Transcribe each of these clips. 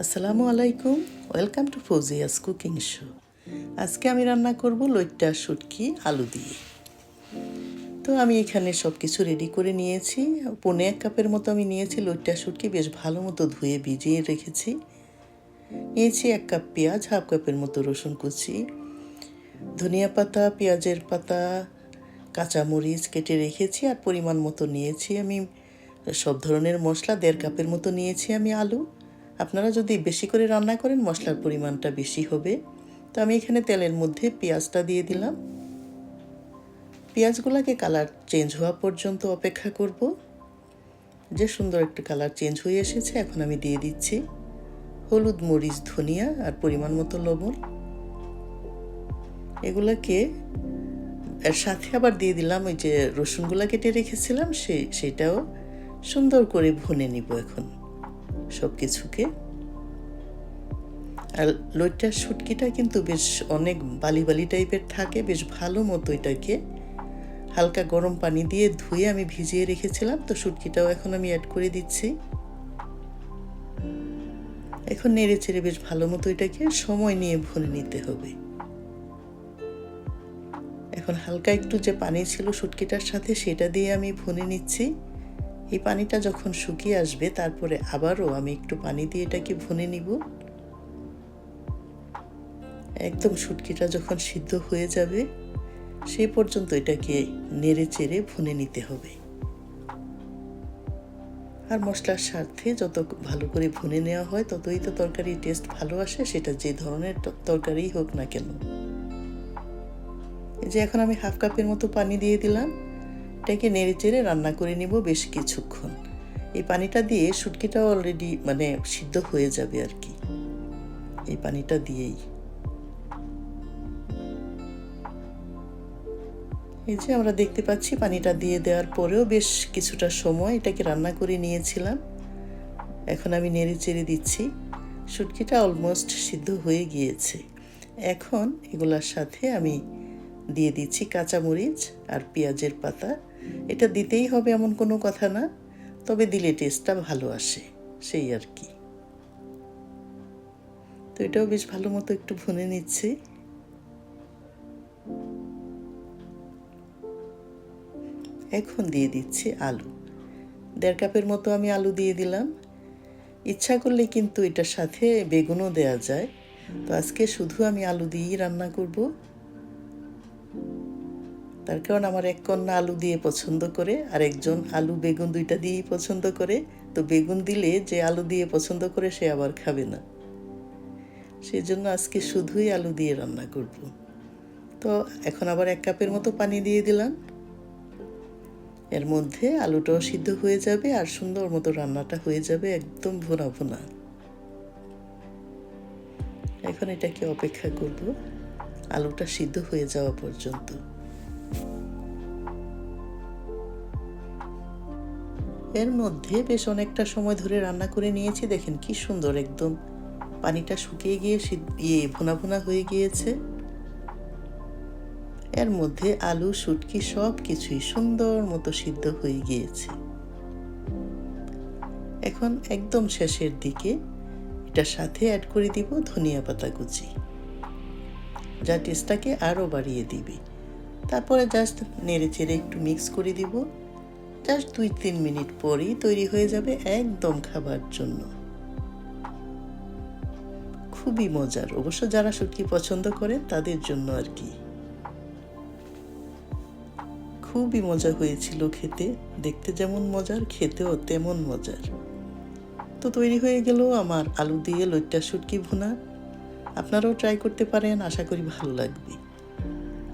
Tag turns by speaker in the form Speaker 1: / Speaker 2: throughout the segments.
Speaker 1: আসসালামু আলাইকুম। Welcome to Fauzia's cooking show আজকে আমি রান্না করব লইট্টা, শুটকি, আলু দিয়ে। তো আমি এখানে সব কিছু রেডি করে নিয়েছি। পনে এক কাপের মতো আমি নিয়েছি লইট্টা, শুটকি, বেশ ভালো মতো ধুয়ে, ভিজিয়ে রেখেছি। নিয়েছি এক কাপ পেঁয়াজ, হাফ কাপের মতো রসুন কুচি। ধনিয়া পাতা, পেঁয়াজের পাতা, কাঁচামরিচ কেটে রেখেছি আর পরিমাণ মতো নিয়েছি আমি। সব ধরনের মশলা দেড় কাপের মতো নিয়েছি আমি আলু। আপনারা যদি বেশি করে রান্না করেন, মশলার পরিমাণটা বেশি হবে। তো আমি এখানে তেলের মধ্যে পেঁয়াজটা দিয়ে দিলাম। পেঁয়াজগুলোকে কালার চেঞ্জ হওয়া পর্যন্ত অপেক্ষা করব। যে সুন্দর একটা কালার চেঞ্জ হয়ে এসেছে, এখন আমি দিয়ে দিচ্ছি হলুদ, মরিচ, ধনিয়া আর পরিমাণ মতো লবণ। এগুলাকে এর সাথে আবার দিয়ে দিলাম ওই যে রসুনগুলা কেটে রেখেছিলাম, সে, সেটাও সুন্দর করে ভুনে নিব এখন। সব কিছুকে আর লইটার শুটকিটা কিন্তু বেশ অনেক বালি বালি টাইপের থাকে, বেশ ভালো মতো এটাকে হালকা গরম পানি দিয়ে ধুয়ে আমি ভিজিয়ে রেখেছিলাম, তো শুটকিটাও এখন আমি অ্যাড করে দিচ্ছি। এখন নেড়ে চেড়ে বেশ ভালো মতো এটাকে সময় নিয়ে ভুনে নিতে হবে। এখন হালকা একটু যে পানি ছিল শুটকিটার সাথে সেটা দিয়ে আমি ভুনে নিচ্ছি। এই পানিটা যখন শুকিয়ে আসবে, তারপরে আবারও আমি একটু পানি দিয়ে এটাকে ভুনে নিব। একদম শুটকিটা যখন সিদ্ধ হয়ে যাবে সেই পর্যন্ত এটাকে নেড়ে চেড়ে ভুনে নিতে হবে। আর মশলার স্বার্থে যত ভালো করে ভুনে নেওয়া হয়, ততই তো তরকারির টেস্ট ভালো আসে, সেটা যে ধরনের তরকারিই হোক না কেন। এই যে এখন আমি হাফ কাপের মতো পানি দিয়ে দিলাম। এটাকে নেড়ে চেড়ে রান্না করে নিব বেশ কিছুক্ষণ। এই পানিটা দিয়ে শুটকিটা অলরেডি মানে সিদ্ধ হয়ে যাবে আর কি। এই পানিটা দিয়েই। এই যে আমরা দেখতে পাচ্ছি পানিটা দিয়ে দেওয়ার পরেও বেশ কিছুটা সময় এটাকে রান্না করে নিয়েছিলাম। এখন আমি নেড়ে চেড়ে দিচ্ছি। শুটকিটা অলমোস্ট সিদ্ধ হয়ে গিয়েছে। এখন এগুলার সাথে আমি দিয়ে দিচ্ছি কাঁচামরিচ আর পেঁয়াজের পাতা। এটা দিতেই হবে এমন কোনো কথা না, তবে দিলে টেস্টটা ভালো আসে, সেই আর কি। তো এটাও বেশ ভালো মতো একটু ভুনে নিচ্ছি। এখন দিয়ে দিচ্ছি আলু। দেড় কাপের মতো আমি আলু দিয়ে দিলাম। ইচ্ছা করলে কিন্তু এটার সাথে বেগুনও দেওয়া যায়। তো আজকে শুধু আমি আলু দিয়েই রান্না করব। তার কারণ আমার এক কন্যা আলু দিয়ে পছন্দ করে, আর একজন আলু বেগুন দুইটা দিয়েই পছন্দ করে। তো বেগুন দিলে যে আলু দিয়ে পছন্দ করে সে আবার খাবে না। সেই জন্য আজকে শুধুই আলু দিয়ে রান্না করব। তো এখন আবার এক কাপের মতো পানি দিয়ে দিলাম। এর মধ্যে আলুটাও সিদ্ধ হয়ে যাবে আর সুন্দর মতো রান্নাটা হয়ে যাবে একদম ভোনা ভোনা। এখন এটাকে অপেক্ষা করব। আলুটা সিদ্ধ হয়ে যাওয়া পর্যন্ত। এর মধ্যে বেশ অনেকটা সময় ধরে রান্না করে নিয়েছি, দেখেন কি সুন্দর একদম। পানিটা শুকিয়ে গিয়ে ইয়ে ভুনা ভুনা হয়ে গিয়েছে। এর মধ্যে আলু, শুটকি সব কিছুই সুন্দর মতো সিদ্ধ হয়ে গিয়েছে। এখন একদম শেষের দিকে এটার সাথে অ্যাড করে দিব ধনিয়া পাতা কুচি। যা টেস্টটাকে আরও বাড়িয়ে দিবে। তারপরে জাস্ট নেড়ে চেড়ে একটু মিক্স করে দিব। জাস্ট দুই, তিন মিনিট পরেই তৈরি হয়ে যাবে একদম খাবার জন্য। খুবই মজার। অবশ্য যারা শুটকি পছন্দ করেন, তাদের জন্য আর কি। খুবই মজা হয়েছিল খেতে। দেখতে যেমন মজার, খেতেও তেমন মজার। তো তৈরি হয়ে গেল আমার আলু দিয়ে লইট্টা শুটকি ভুনা। আপনারাও ট্রাই করতে পারেন, আশা করি ভালো লাগবে।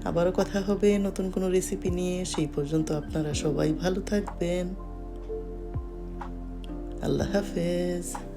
Speaker 1: আবারও কথা হবে, নতুন কোনো রেসিপি নিয়ে। সেই পর্যন্ত আপনারা সবাই ভালো থাকবেন। আল্লাহ হাফেজ।